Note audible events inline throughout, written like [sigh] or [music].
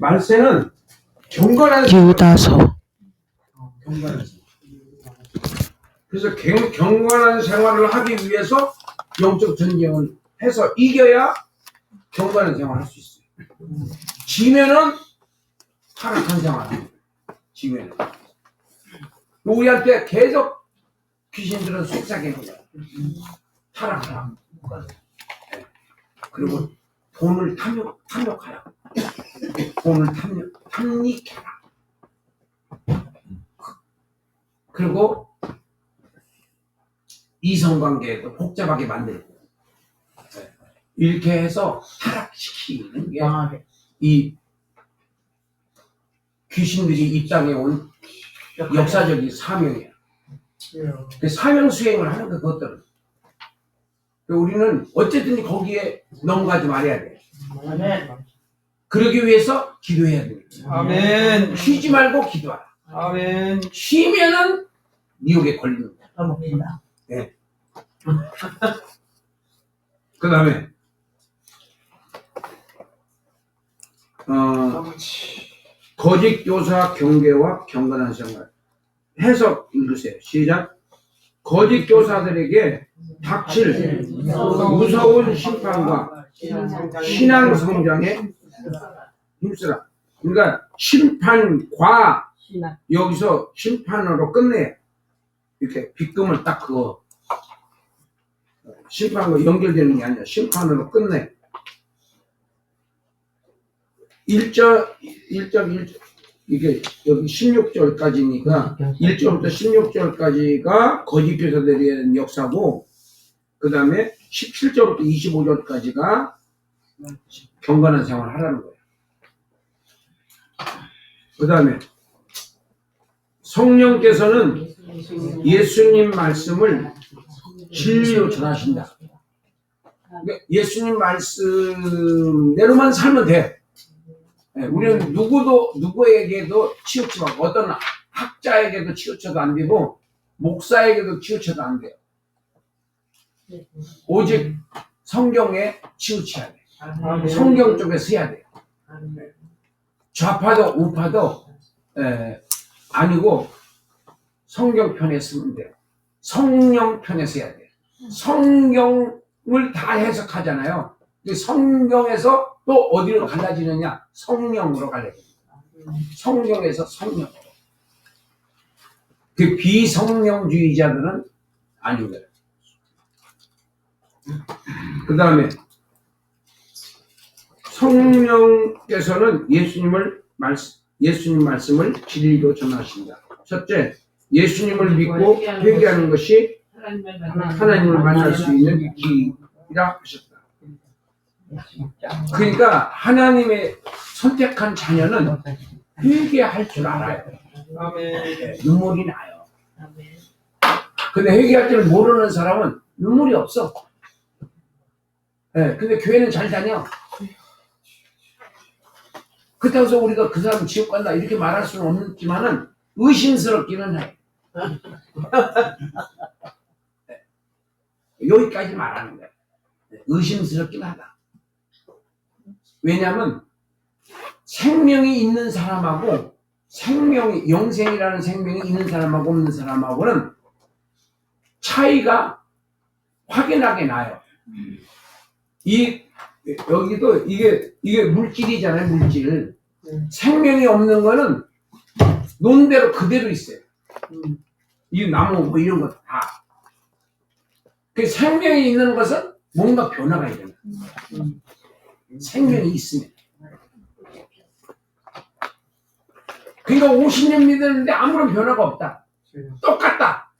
말세는 경건한 유다서 경건한. 그래서 경, 경건한 생활을 하기 위해서 영적 전쟁을 해서 이겨야 경건한 생활을 할 수 있어요. 지면은 타락한 생활. 지면은. 우리한테 계속 귀신들은 속삭이는 거야. 타락하라. 네. 그리고 돈을 탐욕, 탐욕하라. 돈을 탐욕, 탐닉해라. 그리고 이성관계도 복잡하게 만들고 네. 이렇게 해서 타락시키는 게 이 귀신들이 이 땅에 온 역사적인 사명이야. 그 사명 수행을 하는 거 그것들은. 그 우리는 어쨌든 거기에 넘어가지 말아야 돼. 그러기 위해서 기도해야 됩니다. 아멘. 쉬지 말고 기도하라. 아멘. 쉬면은 미혹에 걸립니다. 그 다음에 어, 거짓 교사 경계와 경건한 생활 해석 읽으세요. 시작. 거짓 교사들에게 닥칠 무서운 심판과 신앙 성장에 힘쓰라. 그러니까 심판과 여기서 심판으로 끝내. 이렇게 빗금을 딱 그거. 심판과 연결되는 게 아니라 심판으로 끝내. 1절 1절 1 이게 여기 16절까지니까 1절부터 16절까지가 거짓 교사들에 대한 역사고 그 다음에 17절부터 25절까지가 경건한 생활을 하라는 거예요. 그 다음에 성령께서는 예수님 말씀을 진리로 전하신다. 그러니까 예수님 말씀대로만 살면 돼. 예, 우리는 누구도 누구에게도 치우치면 어떤 학자에게도 치우쳐도 안 되고 목사에게도 치우쳐도 안 돼요. 오직 성경에 치우쳐야 돼. 성경 쪽에 서야 돼요. 좌파도 우파도 에, 아니고 성경 편에 쓰면 돼요. 성령 편에 서야 돼요. 성경을 다 해석하잖아요. 그 성경에서 또 어디로 갈라지느냐? 성령으로 갈라집니다. 성경에서 성령으로. 그 비성령주의자들은 아닙니다. 그 다음에 성령께서는 예수님을 말씀, 예수님 말씀을 진리로 전하신다. 첫째, 예수님을 믿고 회개하는 것이 하나님을 만날 수 있는 길이라 하셨다. 그러니까 하나님의 선택한 자녀는 회개할 줄 알아요. 눈물이 나요. 근데 회개할 줄 모르는 사람은 눈물이 없어. 예, 근데 교회는 잘 다녀. 그렇다고 해서 우리가 그 사람 지옥 간다 이렇게 말할 수는 없지만은 의심스럽기는 해. [laughs] 예. 여기까지 말하는 거야. 의심스럽긴 하다. 왜냐하면 생명이 있는 사람하고 생명이 영생이라는 생명이 있는 사람하고 없는 사람하고는 차이가 확연하게 나요. 이 여기도 이게 이게 물질이잖아요, 물질. 생명이 없는 거는 논대로 그대로 있어요. 이 나무 뭐 이런 거 다. 그 생명이 있는 것은 뭔가 변화가 일어나. 생명이 있으면. 그러니까 50년 믿었는데 아무런 변화가 없다. 똑같다.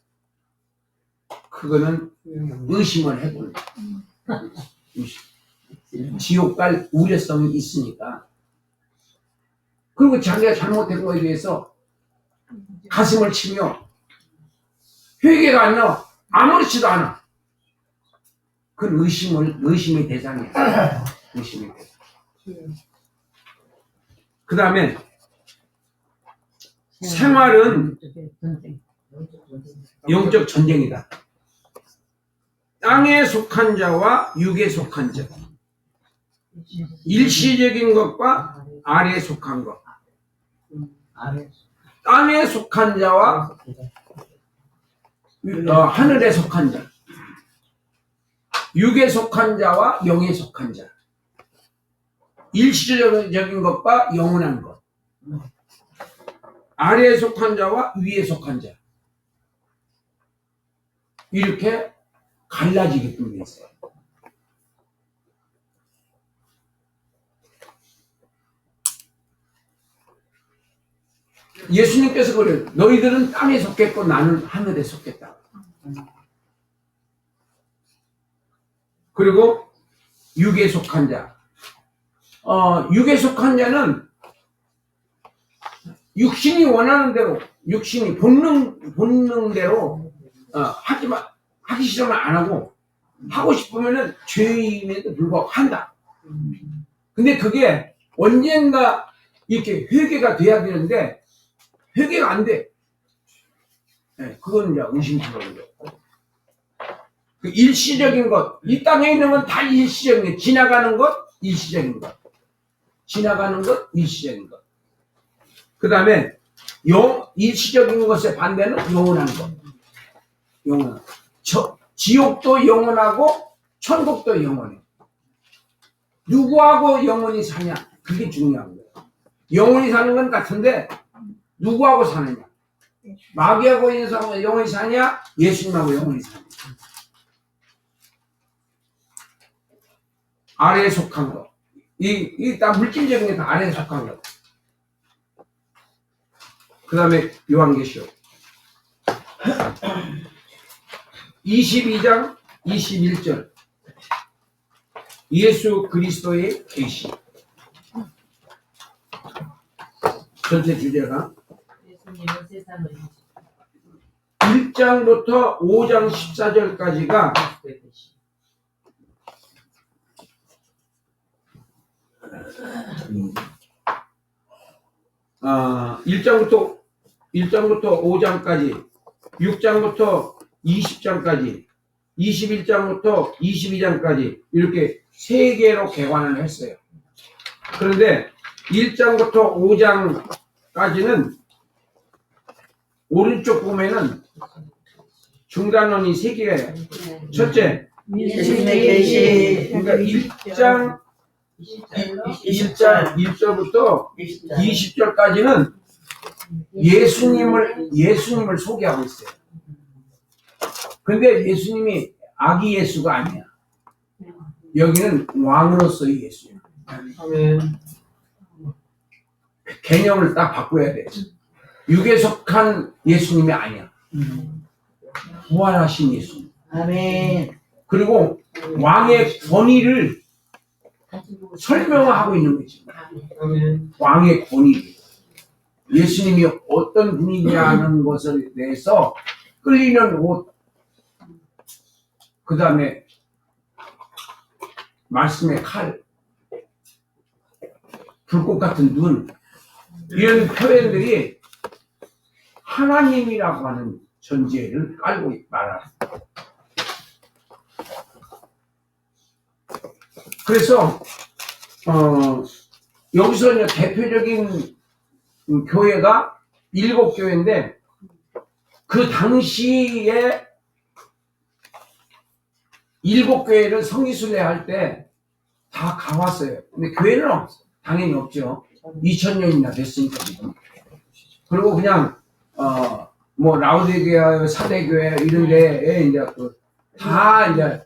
그거는 의심을 해보는. 지옥 갈 우려성이 있으니까. 그리고 자기가 잘못된 거에 대해서 가슴을 치며 회개가 안 나와. 아무렇지도 않아. 그건 의심을, 의심의 대상이야. 의심의 대상. 그 다음에 생활은 영적 전쟁이다. 땅에 속한 자와 육에 속한 자. 일시적인 것과 아래에 속한 것. 땅에 속한 자와 어, 하늘에 속한 자. 육에 속한 자와 영에 속한 자. 일시적인 것과 영원한 것. 아래에 속한 자와 위에 속한 자. 이렇게 갈라지게끔 돼 있어요. 예수님께서 그래요. 너희들은 땅에 속겠고 나는 하늘에 속겠다. 그리고 육에 속한 자. 어, 육에 속한 자는 육신이 원하는 대로, 육신이 본능, 본능대로, 어, 하지만, 하기 싫으면 안 하고, 하고 싶으면은 죄인에도 불구하고 한다. 근데 그게 언젠가 이렇게 회개가 돼야 되는데, 회개가 안 돼. 네, 그건 이제 의심스러운 거. 그 일시적인 것, 이 땅에 있는 건 다 일시적인 것, 지나가는 것, 일시적인 것. 지나가는 것, 일시적인 것. 그 다음에 영, 일시적인 것의 반대는 영원한 것. 영원한 것. 저, 지옥도 영원하고 천국도 영원해. 누구하고 영원히 사냐? 그게 중요한 거예요. 영원히 사는 건 같은데 누구하고 사느냐? 마귀하고 인사하고 영원히 사냐? 예수님하고 영원히 사냐? 아래에 속한 것. 이, 이, 딱 물질적인 게다 아래에 속한 것. 그 다음에 요한계시록. 22장 21절. 예수 그리스도의 계시. 전체 주제가 예수님은 세상을 1장부터 5장 14절까지가 인식되듯이 아, 1장부터 1장부터 5장까지 6장부터 20장까지 21장부터 22장까지 이렇게 세 개로 개관을 했어요. 그런데 1장부터 5장까지는 오른쪽 보면은 중단원이 세 개예요. 첫째, 그러니까 1장 1장 1절부터 20절까지는 예수님을 예수님을 소개하고 있어요. 근데 예수님이 아기 예수가 아니야. 여기는 왕으로서의 예수야. 아멘. 개념을 딱 바꿔야 돼. 육에 속한 예수님이 아니야. 부활하신 예수님. 아멘. 그리고 왕의 권위를 설명하고 있는 거지. 왕의 권위. 예수님이 어떤 분이냐는 것에 대해서 끌리는 옷, 그 다음에 말씀의 칼, 불꽃 같은 눈, 이런 표현들이 하나님이라고 하는 전제를 깔고 말하는. 그래서 어, 여기서 이제 대표적인 음, 교회가 일곱 교회인데 그 당시에 일곱 교회를 성기순례 할 때 다 가왔어요. 근데 교회는 없어. 당연히 없죠. 2000년이나 됐으니까 지금. 그리고 그냥 어 뭐 라우디게아 사대교회 이런 데에 이제 그 다 이제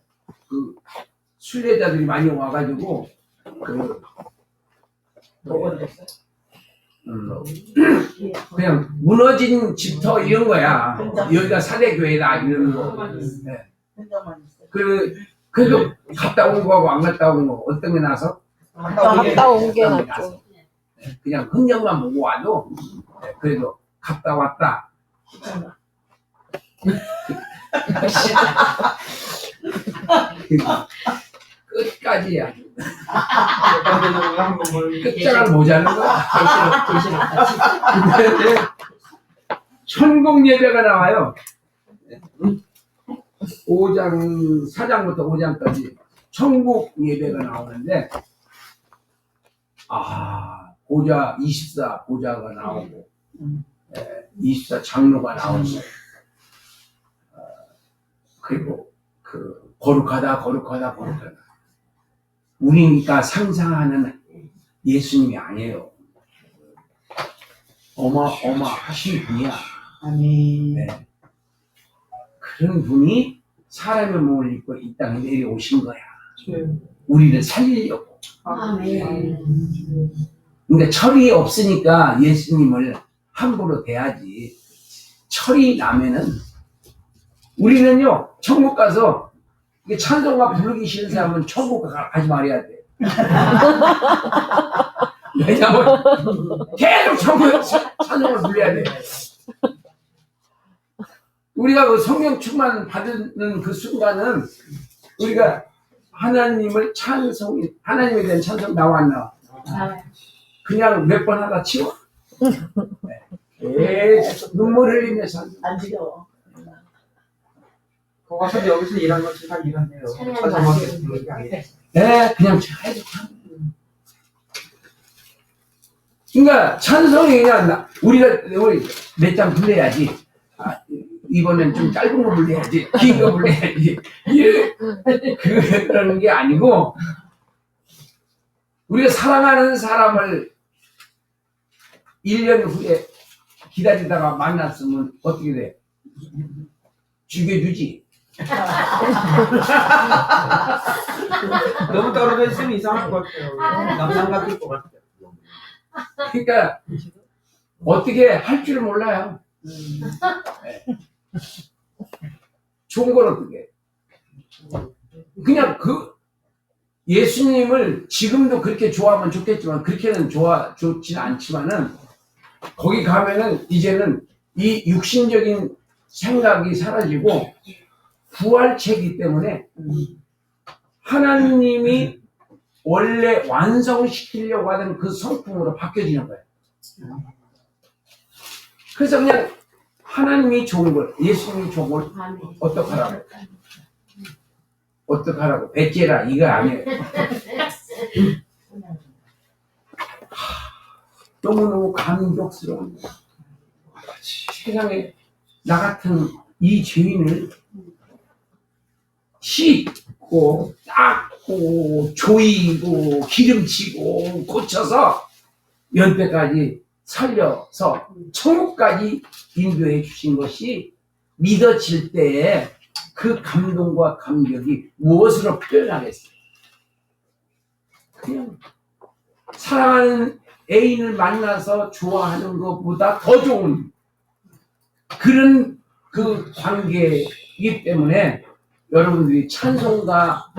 그 순례자들이 많이 와가지고 그 음, 그냥 무너진 집터 이런 거야. 여기가 사대교회다 이런 거. 네. 그 그래도 갔다 온 거하고 안 갔다 온 거 어떤 게 나서 갔다 온 게 낫죠. 나서. 네, 그냥 흔적만 보고 와도 네, 그래도 갔다 왔다. [laughs] [laughs] 끝까지야. 끝장을 모자는 거야. 근데 천국 예배가 나와요. 5장, 4장부터 5장까지 천국 예배가 나오는데, 아 보좌 24 보좌가 나오고 음. 에, 24 장로가 나오고 어, 그리고 그 거룩하다 거룩하다 거룩하다 우리니까 상상하는 예수님이 아니에요 어마어마하신 분이야 아멘. 네. 그런 분이 사람의 몸을 입고 이 땅에 내려오신 거야 우리를 살리려고 아멘. 그러니까 철이 없으니까 예수님을 함부로 대하지. 철이 나면은 우리는요 천국 가서 이게 찬송가 부르기 싫은 사람은 천국 가- 가지 말아야 돼. [laughs] 왜냐면 계속 천국에 차- 찬송을 불러야 돼. 우리가 그 성령 충만 받는 그 순간은 우리가 하나님을 찬송, 하나님에 대한 찬송 나와 안 나와? 그냥 몇 번 하다 치워. [laughs] 네. 계속 눈물 흘리면서 안 지겨워. 거기 가서 여기서 일한 것이 다 일하네요. 자정하게 부르는 게 아니에요. 네, 그냥 계속 하는 거예요. 그러니까 찬송이 그냥 나- 우리가 우리 몇장 불러야지. 아, 이번엔 좀 짧은 거 불러야지. 긴 거 불러야지. 예, 그러는 게 아니고 우리가 사랑하는 사람을 1년 후에 기다리다가 만났으면 어떻게 돼? 죽여주지. 너무 떨어져 있으면 이상할 것 같아요. 남남 같을 것 같아요. 그러니까 어떻게 할 줄 몰라요. 네. 좋은 건 어떻게? 그냥 그 예수님을 지금도 그렇게 좋아하면 좋겠지만 그렇게는 좋아 좋지는 않지만은 거기 가면은 이제는 이 육신적인 생각이 사라지고 부활체이기 때문에 하나님이 원래 완성시키려고 하는 그 성품으로 바뀌어지는 거예요. 그래서 그냥 하나님이 좋은 걸, 예수님이 좋은 걸 어떡하라고? 어떡하라고? 배째라, 이거 아니에요. 너무너무 감격스러운 거예요. 세상에 나 같은 이 죄인을 씻고, 닦고, 조이고, 기름치고, 고쳐서 연때까지 살려서 천국까지 인도해 주신 것이 믿어질 때에 그 감동과 감격이 무엇으로 표현하겠어요? 그냥 사랑하는 애인을 만나서 좋아하는 것보다 더 좋은 그런 그 관계이기 때문에 여러분들이 찬송가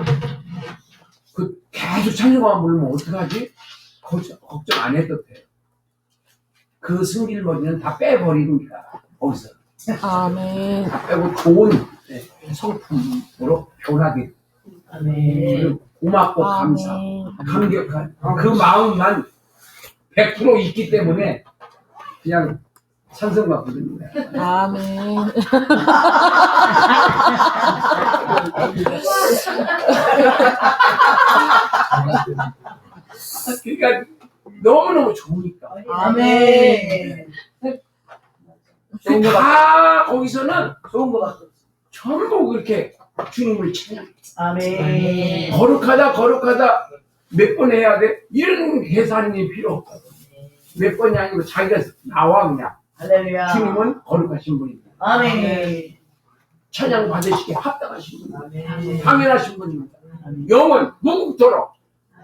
그 계속 찬송가만 부르면 어떡하지? 걱정, 걱정 안 해도 돼요. 그 승질머리는 다 빼버립니다. 거기서. 아멘. 다 빼고 좋은 네, 성품으로 변하게 아멘. 고맙고 감사, 아멘. 감격한 그 마음만 100% 있기 때문에 그냥 찬성만 부릅니다. 아멘. [laughs] [laughs] 그러니까 너무너무 좋으니까. 아멘. 다 거기서는 좋은 것 같아. 전부 그렇게 주님을 찬양. 아멘. 거룩하다, 거룩하다. 몇 번 해야 돼? 이런 계산이 필요 없거든. 몇 번이 아니고 자기가 나와 그냥. 할렐루야. 주님은 거룩하신 분입니다. 아멘. 찬양 받으시기에 합당하신 분입니다. 아멘. 당연하신 분입니다. 영원 무국토록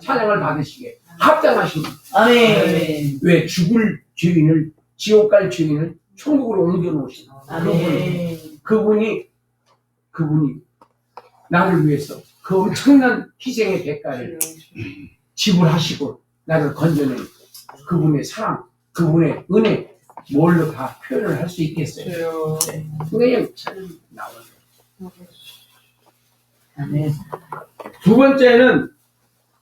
찬양을 받으시기에 합당하신 분. 아멘. 왜 죽을 죄인을 지옥 갈 죄인을 천국으로 옮겨 놓으신 그분. 그분이 그분이 나를 위해서 그 엄청난 희생의 대가를 지불하시고 나를 건져낸 그분의 사랑, 그분의 은혜 뭘로 다 표현을 할 수 있겠어요. 그냥 찬양 나와요. 아멘. 두 번째는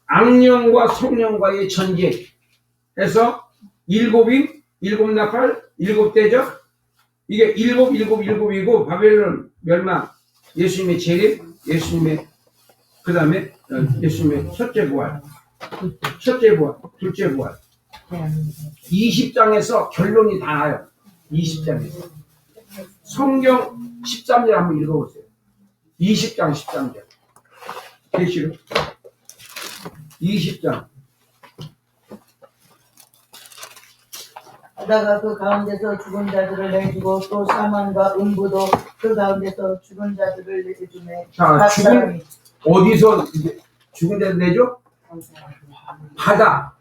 악령과 성령과의 전쟁. 해서 일곱인, 일곱 나팔, 일곱 대적. 이게 일곱, 일곱, 일곱이고 바벨론 멸망, 예수님의 재림, 예수님의 그 다음에 예수님의 첫째 부활. 첫째 부활, 둘째 부활. 20장에서 결론이 다 나요. 20장에서. 성경 13절 한번 읽어보세요. 20장 13절. 계시록 20장. 하다가 그 가운데서 죽은 자들을 내주고 또 사망과 음부도 그 가운데서 죽은 자들을 내주매 자, 각 죽은 어디서 죽은 데서 내죠? 바다.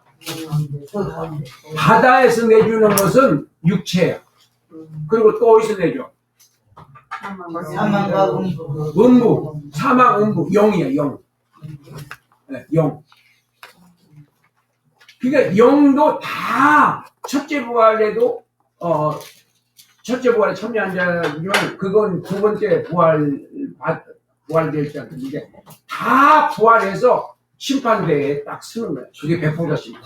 바다에서 내주는 것은 육체야. 그리고 또 어디서 내죠? 사망과 음부 사망, 음부, 영이야, 영. 네, 영. 그러니까 영도 다 첫째 부활에도 어 첫째 부활에 참여한 자는 그건 두 번째 부활 받- 부활될 자는 이게 다 부활해서 심판대에 딱 쓰는 거야. 그게 심판.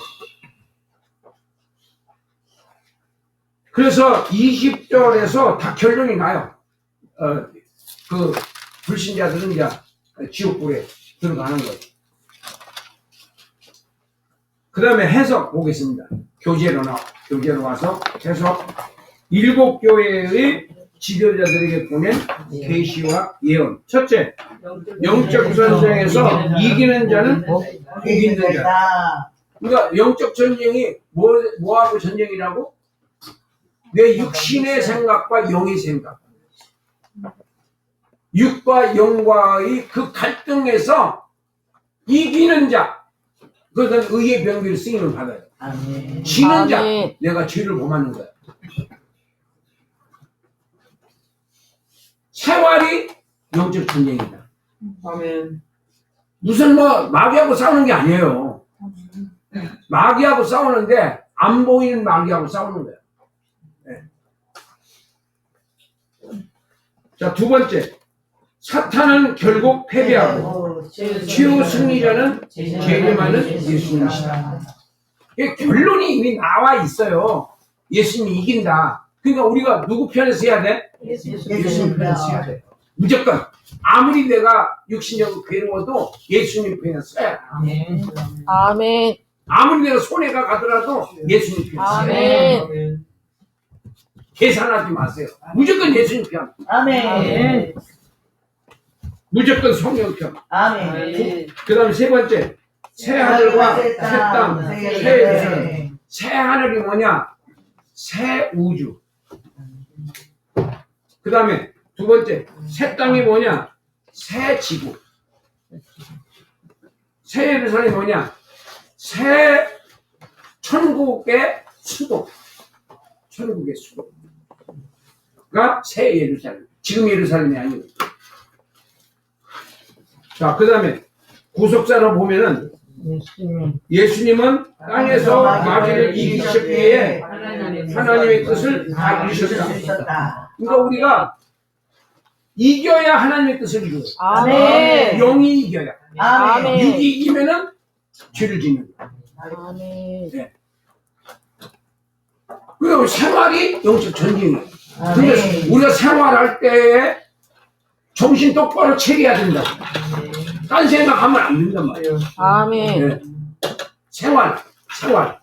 그래서 20절에서 다 결론이 나요. 어, 그 불신자들은 이제 지옥불에 들어가는 거예요. 그 다음에 해석 보겠습니다. 교재로 나 교재로 와서 해석 일곱 교회의 지도자들에게 보낸 계시와 예언. 첫째, 영적 전쟁에서 이기는 자는 복 있는 자. 자 그러니까 영적 전쟁이 뭐 뭐하고 전쟁이라고? 내 육신의 생각과 영의 생각. 육과 영과의 그 갈등에서 이기는 자. 그것은 의의 병기를 쓰임을 받아요. 아멘 지는 자. 아멘. 내가 죄를 범하는 거야. 세월이 영적 전쟁이다. 아멘. 무슨 뭐 마귀하고 싸우는 게 아니에요. 마귀하고 싸우는데 안 보이는 마귀하고 싸우는 거야. 네. 자, 두 번째. 사탄은 결국 패배하고 최후 승리자는 재림하는 예수님이시다. 이게 결론이 이미 나와 있어요. 예수님이 이긴다. 그러니까 우리가 누구 편에서 해야 돼? 예수님 편에서 해야 돼. 무조건. 아무리 내가 육신적으로 괴로워도 예수님 편에서 해야 돼. 아멘. 아멘. 아무리 내가 손해가 가더라도 예수님 편에서 해야 돼. 아멘. 아멘. 계산하지 마세요. 무조건 예수님 편. 아멘 무조건 성령 편. 아멘 그 다음에 세 번째. 새 하늘과 새 땅, 새 예루살렘. 새새 하늘이 뭐냐? 새 우주. 그 다음에 두 번째, 새 땅이 뭐냐? 새 지구. 새 예루살렘이 뭐냐? 새 천국의 수도. 천국의 수도가 새 예루살렘. 지금 예루살렘이 아니고. 자, 그 다음에 구속사로 보면은 예수님. 예수님은 땅에서 마귀를 이기셨기에 하나님의 하나님의 뜻을 다 이루셨다. 그러니까 우리가 이겨야 하나님의 뜻을 이루어요. 아멘. 영이 이겨야. 아멘 육이 이기면은 죄를 짓는 거야. 아멘. 그리고 생활이 영적 전쟁이에요. 근데 우리가 생활할 때 정신 똑바로 차려야 된다. 딴 생각하면 안 된단 말이에요. 아멘. 네. 생활, 생활.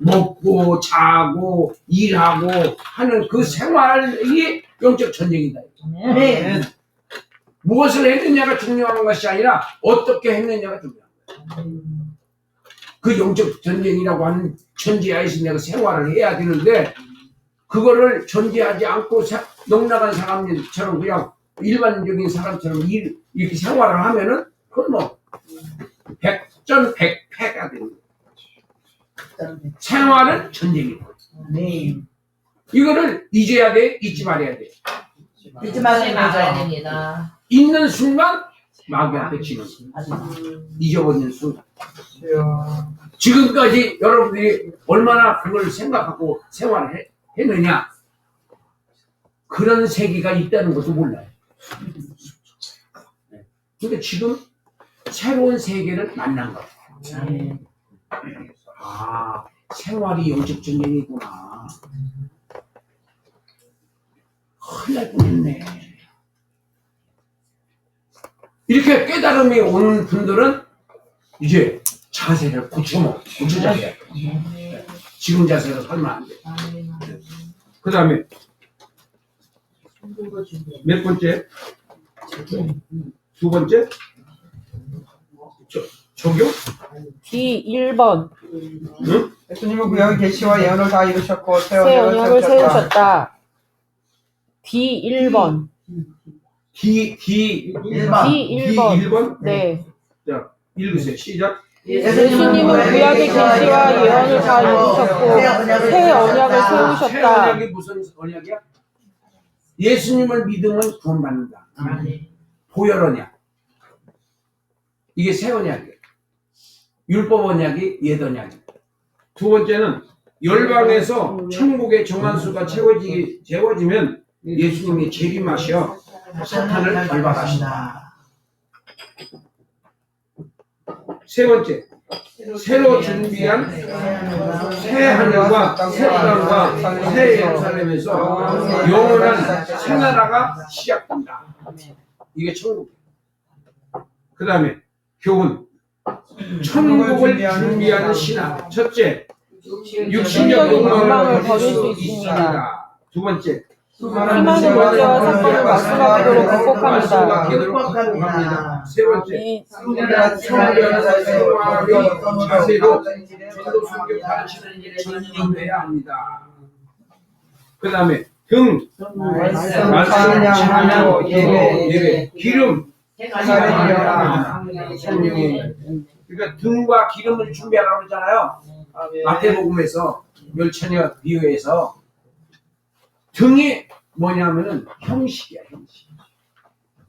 먹고 자고 일하고 하는 그 생활이 영적 전쟁이다. 아멘 무엇을 했느냐가 중요한 것이 아니라 어떻게 했느냐가 중요한 거야. 그 영적 전쟁이라고 하는 천지하에서 내가 생활을 해야 되는데 그거를 전제하지 않고 사- 넉나간 사람들처럼 그냥 일반적인 사람처럼 일, 이렇게 생활을 하면은 그건 뭐 백전백패가 되는 거야. 생활은 전쟁이다. 아멘 이거를 잊어야 돼, 잊지 말아야 돼. 잊지 말아야 됩니다. 있는 순간 마귀한테 지는 거야. 아멘 잊어버리는 순간. 지금까지 여러분들이 얼마나 그걸 생각하고 생활을 해- 했느냐 그런 세계가 있다는 것도 몰라요. 네. 근데 지금 새로운 세계를 만난 거예요. 아멘 아 생활이 전쟁이구나. 큰일 날 뻔했네. 이렇게 깨달음이 온 분들은 이제 자세를 고쳐 고쳐야 돼. 지금 자세로 살면 안 돼. 아멘. 그 다음에. 몇 번째? 두 번째? 저, 적용? D 1번 응? 예수님은 구약의 계시와 예언을 다 이루셨고 새 새 언약을 언약을 세우셨다. 세우셨다. D 1번 D, D, 일번. D 1번 1번? 네. 자, 읽으세요. 시작. 예수님은 구약의 계시와 예언을 다 이루셨고 새 언약을 새 세우셨다. 언약이 무슨 언약이야? 예수님을 믿으면 구원받는다. 보혈 언약. 이게 새 언약이에요. 율법 언약이 옛 언약이에요. 두 번째는 열방에서 천국의 정한수가 채워지기, 채워지면 예수님이 재림하셔 사탄을 결박하신다. 세 번째, 새로 준비한 새 하늘과 새 땅과 새 예루살렘에서 영원한 새 나라가 시작된다. 이게 천국. 그 다음에 교훈. 천국을 준비하는 신앙. 첫째, 육신적 욕망을 버릴 수 있습니다. 두 번째, 희망의 문제와 사건을 말씀하기로 극복합니다. 세 번째. 성경의 생활이 자세로 전도 성경 가르치는 일에 전념해야 합니다. 그 다음에 등, 말씀, 찬양, 예배. 예배, 기름, 생각이 성령이. 그러니까 등과 기름을 준비하라고 그러잖아요. 아멘. 마태복음에서 열처녀 비유에서 등이 뭐냐면은 형식이야 형식.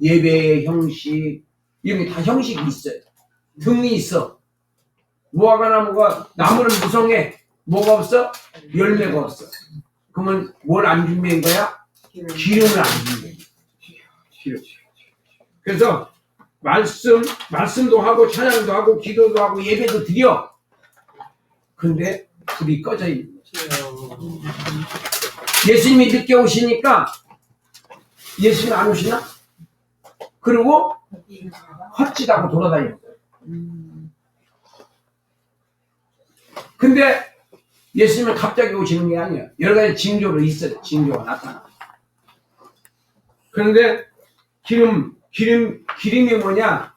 예배의 형식. 이런 게 다 형식이 있어요. 등이 있어. 무화과 나무가 나무는 무성해. 뭐가 없어? 열매가 없어. 그러면 뭘 안 준비한 거야? 기름을 안 거야. 기름. 그래서 말씀 말씀도 하고 찬양도 하고 기도도 하고 예배도 드려 근데 불이 꺼져 있는 거죠. 예수님이 늦게 오시니까 예수님 안 오시나? 그리고 헛짓하고 돌아다니는 거예요. 근데 예수님은 갑자기 오시는 게 아니에요. 여러 가지 징조로 있어요. 징조가 나타나. 그런데 기름, 기름, 기름이 뭐냐?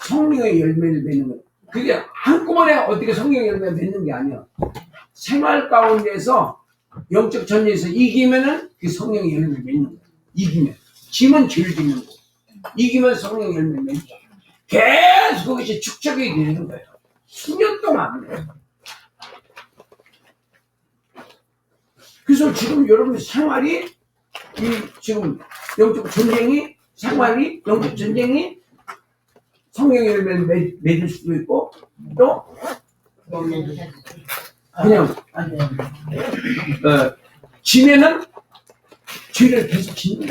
성령의 열매를 맺는 거예요. 그게 한꺼번에 어떻게 성령의 열매를 맺는 게 아니야. 생활 가운데서 영적 전쟁에서 이기면은 그 성령의 열매를 맺는 거야. 이기면. 죄를 짓는 거고. 이기면 성령의 열매를 맺는 거야. 계속 그것이 축적이 되는 거예요. 수년 동안. 그래서 지금 여러분 생활이 이 지금 영적 전쟁이 생활이 영적 전쟁이 성령의 열매를 맺- 맺을 수도 있고 또 그냥 어, 지면은 죄를 계속 짓는.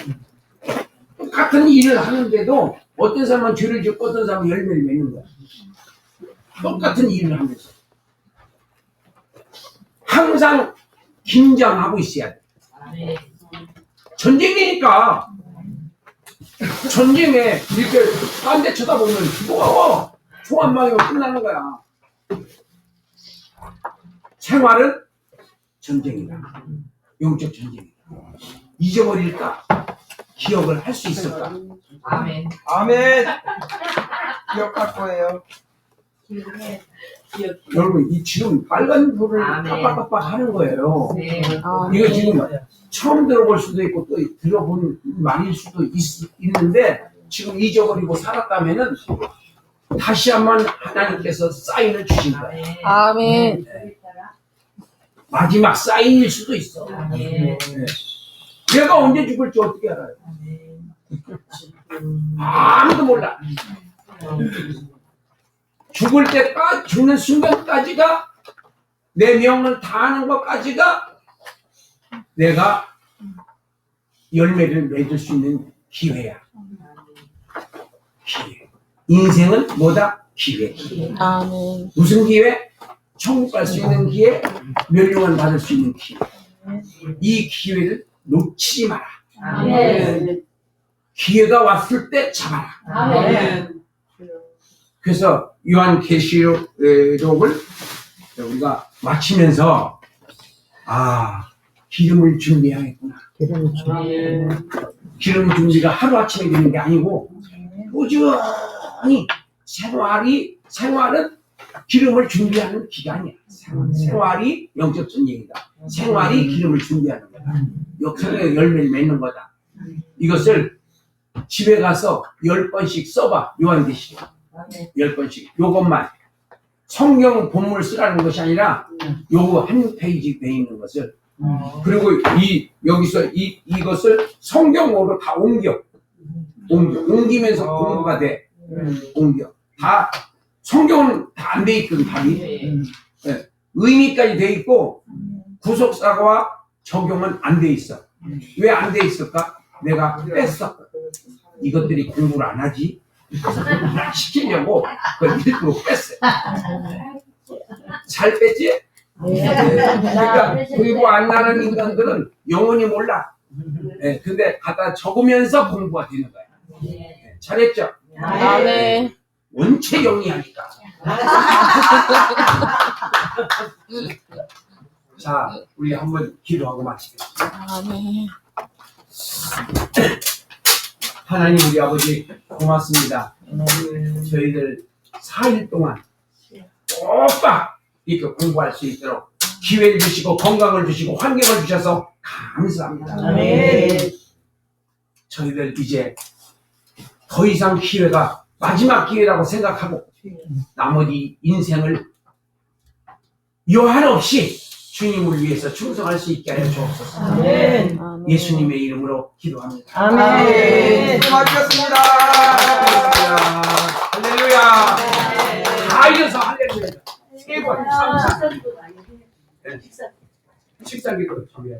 똑같은 일을 하는데도 어떤 사람은 죄를 짓고 어떤 사람은 열매를 맺는 거야. 똑같은 일을 하면서. 항상 긴장하고 있어야 돼. 전쟁이니까. 전쟁에 이렇게 딴 데 쳐다보면 죽어. 총안 맞으면 끝나는 거야. 생활은 전쟁이다. 영적 전쟁이다. 잊어버릴까? 기억을 할 수 있을까? 아멘. 아멘. 기억할 거예요. 기억해. 기억. 여러분, 이 지금 빨간 불을 아멘. 깜빡깜빡 하는 거예요. 네. 아, 이거 지금 처음 들어볼 수도 있고 또 들어본 말일 수도 있, 있는데 지금 잊어버리고 살았다면은 다시 한번 하나님께서 사인을 주신 거예요. 아멘. 아멘. 마지막 사인일 수도 있어. 아멘. 네. 내가 언제 죽을지 어떻게 알아요? 아멘. 아무도 몰라. 죽을 때까지 죽는 순간까지가 내 명을 다하는 것까지가 내가 열매를 맺을 수 있는 기회야. 기회. 인생은 뭐다? 기회. 아멘. 무슨 기회? 천국 갈 수 있는 기회, 멸류관 받을 수 있는 기회. 이 기회를 놓치지 마라. 아멘. 기회가 왔을 때 잡아라. 아멘. 그래서 요한 계시록을 우리가 마치면서 아 기름을 준비하겠구나. 기름 준비가 하루 아침에 되는 게 아니고 꾸준히 생활이 생활은 기름을 준비하는 기간이야. 생- 생활이 영적인 얘기다. 생활이 기름을 준비하는 거다. 역사의 열매를 맺는 거다. 이것을 집에 가서 열 번씩 써봐. 요한계시록. 열 번씩. 요것만. 성경 본문을 쓰라는 것이 아니라 요거 한 페이지 돼 있는 것을. 그리고 이 여기서 이 이것을 성경으로 다 옮겨. 옮겨. 옮기면서 어. 공부가 돼. 옮겨. 다 성경은 다 안 돼 있거든 답이. 네. 의미까지 돼 있고 구속사과 적용은 안 돼 있어. 왜 안 돼 있을까? 내가 뺐어. 이것들이 공부를 안 하지 시키려고 그걸 일부러 뺐어 잘 뺐지 그러니까 공부 안 나는 인간들은 영원히 몰라. 예, 근데 갖다 적으면서 공부가 되는 거야. 예, 잘했죠? 아멘. 원체 영리하니까. [laughs] 자, 우리 한번 기도하고 마치겠습니다. 아멘. 하나님 우리 아버지 고맙습니다. 저희들 4일 동안 꼬박 이렇게 공부할 수 있도록 기회를 주시고 건강을 주시고 환경을 주셔서 감사합니다. 아멘. 저희들 이제 더 이상 기회가 마지막 기회라고 생각하고 나머지 인생을 요한 없이 주님을 위해서 충성할 수 있게 하여 주옵소서. 아멘. 아멘. 예수님의 이름으로 기도합니다. 아멘. 수고하셨습니다. 할렐루야. 다 이어서 할렐루야. 세 번, 삼, 사. 식사기도 준비해.